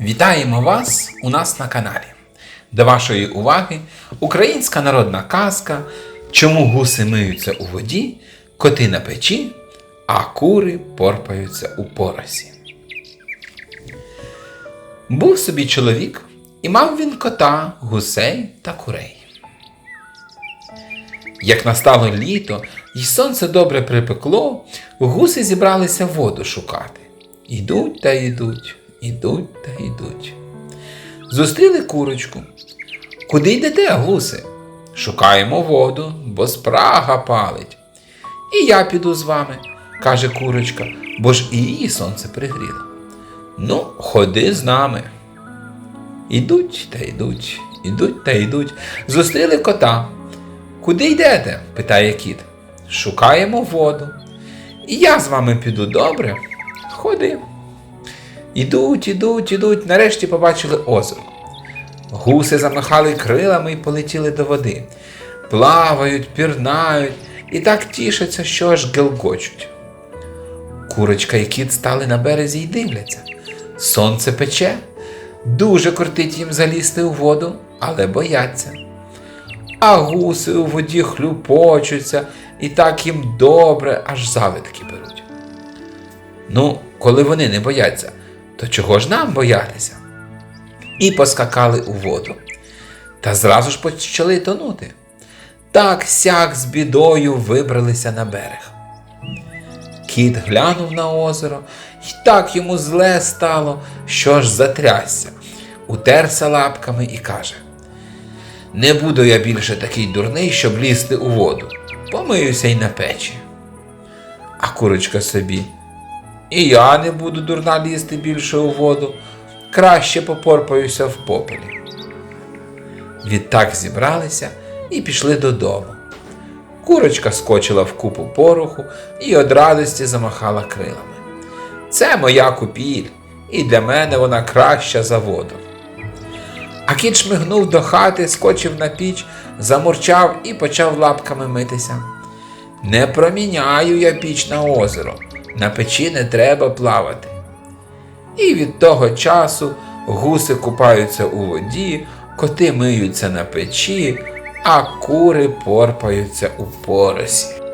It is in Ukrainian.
Вітаємо вас у нас на каналі. До вашої уваги українська народна казка Чому гуси миються у воді, коти на печі, а кури порпаються у поросі. Був собі чоловік, і мав він кота, гусей та курей. Як настало літо і сонце добре припекло, гуси зібралися воду шукати. Ідуть та йдуть, ідуть та йдуть. Зустріли курочку. Куди йдете, гуси? Шукаємо воду, бо спрага палить. І я піду з вами, каже курочка, бо ж і її сонце пригріло. Ну, ходи з нами. Ідуть та йдуть, ідуть та йдуть. Зустріли кота. Куди йдете? питає кіт. Шукаємо воду. І я з вами піду добре. Ходи. Ідуть, ідуть, ідуть, нарешті побачили озеро. Гуси замахали крилами і полетіли до води. Плавають, пірнають і так тішаться, що аж гелгочуть. Курочка і кіт стали на березі і дивляться. Сонце пече, дуже кортить їм залізти у воду, але бояться. А гуси у воді хлюпочуться, і так їм добре, аж завитки беруть. Ну, коли вони не бояться, то чого ж нам боятися? І поскакали у воду. Та зразу ж почали тонути. Так сяк з бідою вибралися на берег. Кіт глянув на озеро, і так йому зле стало, що аж затрясся, утерся лапками і каже: Не буду я більше такий дурний, щоб лізти у воду. Помиюся й на печі. А курочка собі. І я не буду дурна лізти більше у воду, краще попорпаюся в попелі. Відтак зібралися і пішли додому. Курочка скочила в купу пороху і од радості замахала крилами. Це моя купіль, і для мене вона краща за воду. А кіт шмигнув до хати, скочив на піч, замурчав і почав лапками митися. Не проміняю я піч на озеро, на печі не треба плавати. І від того часу гуси купаються у воді, коти миються на печі, а кури порпаються у поросі.